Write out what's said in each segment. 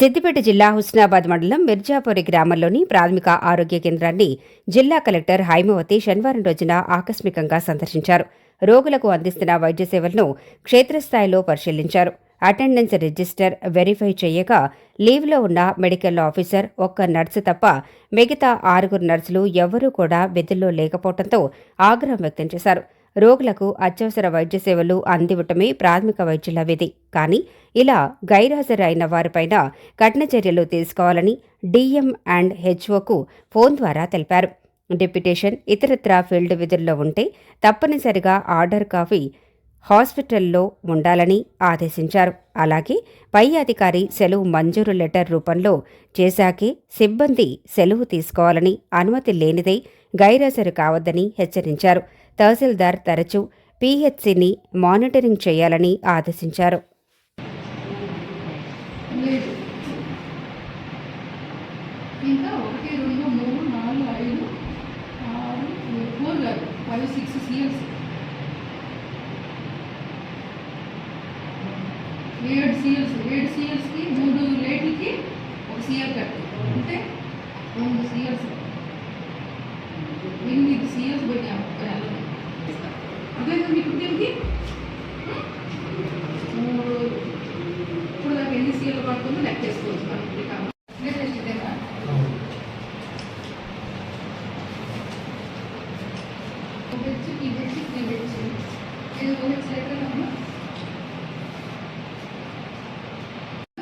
సిద్దిపేట జిల్లా హుస్నాబాద్ మండలం మిర్జాపురి గ్రామంలోని ప్రాథమిక ఆరోగ్య కేంద్రాన్ని జిల్లా కలెక్టర్ హైమవతి శనివారం రోజున ఆకస్మికంగా సందర్శించారు. రోగులకు అందిస్తున్న వైద్య సేవలను క్షేత్రస్థాయిలో పరిశీలించారు. అటెండెన్స్ రిజిస్టర్ వెరిఫై చేయగా లీవ్లో ఉన్న మెడికల్ ఆఫీసర్ ఒక్క నర్సు తప్ప మిగతా ఆరుగురు నర్సులు ఎవరూ కూడా విధుల్లో లేకపోవడంతో ఆగ్రహం వ్యక్తం చేశారు. రోగులకు అత్యవసర వైద్య సేవలు అందివ్వటమే ప్రాథమిక వైద్యుల విధి. కానీ ఇలా గైరాజరు అయిన వారిపైన కఠిన చర్యలు తీసుకోవాలని డిఎం అండ్ హెచ్ఓకు ఫోన్ ద్వారా తెలిపారు. డిప్యుటేషన్ ఇతరత్రా ఫీల్డ్ విధుల్లో ఉంటే తప్పనిసరిగా ఆర్డర్ కాఫీ హాస్పిటల్లో ఉండాలని ఆదేశించారు. అలాగే పై అధికారి సెలవు మంజూరు లెటర్ రూపంలో చేశాకే సిబ్బంది సెలవు తీసుకోవాలని అనుమతి లేనిదే గైరాజరు కావద్దని హెచ్చరించారు. తహసీల్దార్ తరచూ పీహెచ్సిని మానిటరింగ్ చేయాలని ఆదేశించారు. ఇంకా ఒకటి రెండు మూడు నాలుగు ఐదు ఆరు ఫోర్ కాదు. ఫైవ్ సిక్స్ సిఎల్స్ ఏడు సిఎల్స్ ఏడు సిఎల్స్కి మూడు లేట్లకి ఒక సిఎల్ కట్టు అంటే రెండు సిఎల్స్. ఎనిమిది సిఎల్స్ పెట్టాము. అదే మీకు దీనికి? మూడు ఇప్పుడు దాకా ఎన్ని సీట్లు పడుతుందో లెక్క చేసుకోవచ్చు. మనం ఇప్పుడు కావాలి లేటెస్ట్ ఇదేనా ఒక హెచ్ ఈ హెచ్ త్రీ హెచ్ ఇది ఒక హెచ్ లెటర్ అమ్మా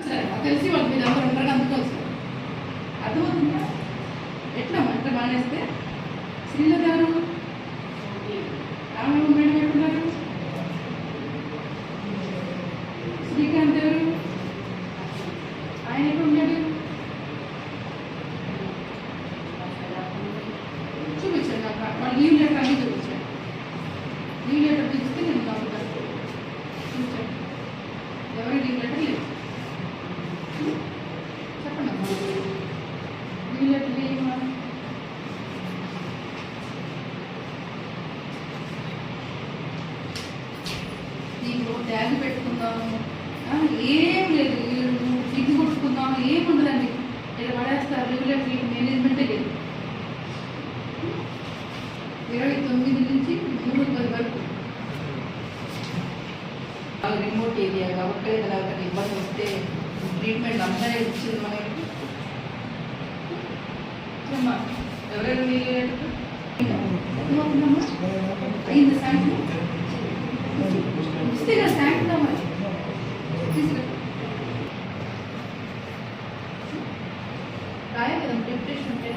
సరే నాకు తెలిసి వాళ్ళు మీరు అందరూ ఉంటారు అందుకోవచ్చు అర్థమవుతుందా ఎట్లా ఎట్లా మానేస్తే శ్రీల గారు రామయ్య మేడం ఎట్టున్నారు శ్రీకాంత్ ఎవరు ఆయన ఎక్కడ ఉన్నాడు చూపించాను నాకు వాళ్ళ లీవ్ లెటర్ అన్ని చూపించాను లీవ్ లెటర్ చూపిస్తే నేను పంపుతాను చూపించండి ఎవరి లీవ్ లెటర్ లేదు చెప్పండి అమ్మా. లీవ్ లెటర్ లేవా నీకు ట్యాగ్ పెట్టుకుందాము. ఏం లేదు. ఇది కొట్టుకుందాము. ఏం ఉండదండి ఇలా పడేస్తారు. లీవ్ లెటర్ మేనేజ్మెంటే లేదు. ఇరవై తొమ్మిది నుంచి మూడు పది వరకు. రిమోట్ ఏరియా కాబట్టి తర్వాత ఇబ్బంది వస్తే ట్రీట్మెంట్ అంతా ఇచ్చింది మనకి. ఎవరైనా ఎవరెవరు వీలు అయింది ఇస్తే కదా సాయంత్రం మరి తీసుకురా రాయాలి కదా డిప్రెషన్ ఉంటే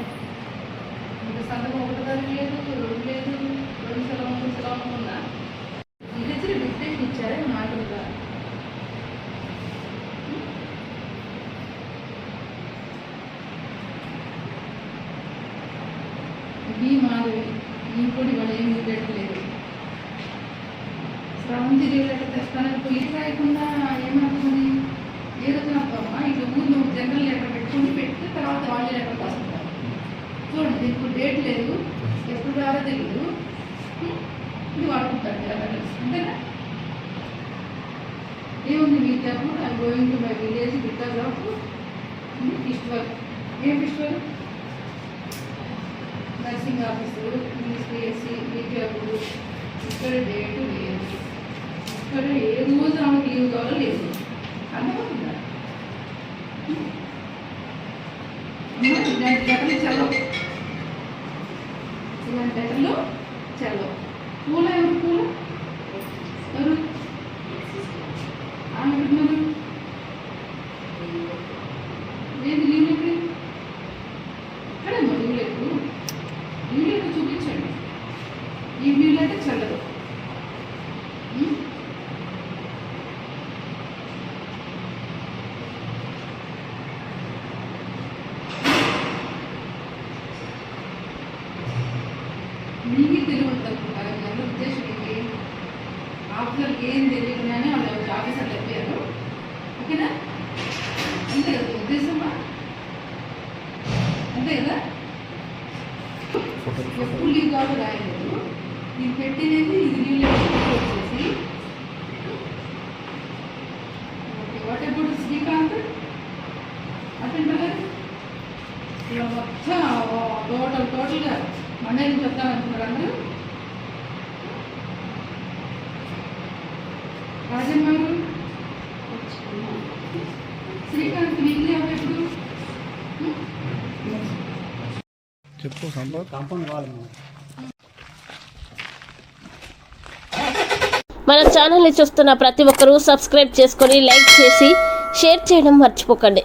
ఇంకా సంతకం ఒకటి దాని లేదు రెండు లేదు రెండు సెలవు మూడు సెలవు ఉందా ఈ దగ్గర డిప్రెషన్ ఇచ్చారే మాటలుగా ఈ మాధవి ఈ పొడి వాళ్ళు ఏం చూపెట్టలేదు స్రవంతి రేవులట తెస్తానని పోయి రాయకుండా ఏమవుతుంది ఏదో అర్థమా ఇట్లా ఊర్లో జనరల్ లెటర్ పెట్టుకుని పెట్టి తర్వాత వాళ్ళు లెటర్ రాసుకుంటారు. చూడండి ఇప్పుడు డేట్ లేదు. ఎప్పుడు రాదో తెలియదు ఇది వాడుకుంటారు అంతేనా? ఏముంది మీ చెప్పు I going to my village because of festival ఏం ఫెస్టివల్ నర్సింగ్ ఆఫీసులు ఈసీఎస్సి విద్యార్థులు ఇక్కడ డేట్ లేదు. ఇక్కడ ఏ రోజు ఆమెకు లీవ్ కావాలో లేదు. అర్థమవుతుందా? అమ్మా, ఇలాంటి లెటర్లు చల్లవు. ఇలాంటి లెటర్లు చల్లవు. పూల ఎవరు పూల? ఎవరు? ఆమె లేదు లీవ్ మింగి తిరుగుతాం వాళ్ళ ఉద్దేశం ఏంటి? ఆఫీసర్కి ఏం తెలియకుండా వాళ్ళు ఆఫీసర్లు చెప్పారు. ఓకేనా? అంతే కదా? ఉద్దేశమా? అంతే కదా? ఎప్పుడు లీవ్ కాదు రాయలేదు. నేను పెట్టినది ఇది లీవ్ లేదు వచ్చేసి. Okay what about Srikanth? అతను మొత్తం టోటల్ టోటల్గా. మండే నుంచి వస్తామనుకున్నారు అందరూ రాజమ్మ శ్రీకాంత్ ఎప్పుడు? చెప్పు సంపత్. కాంపౌండ్ మన ఛానల్ని చూస్తున్న ప్రతి ఒక్కరూ సబ్స్క్రైబ్ చేసుకొని లైక్ చేసి షేర్ చేయడం మర్చిపోకండి.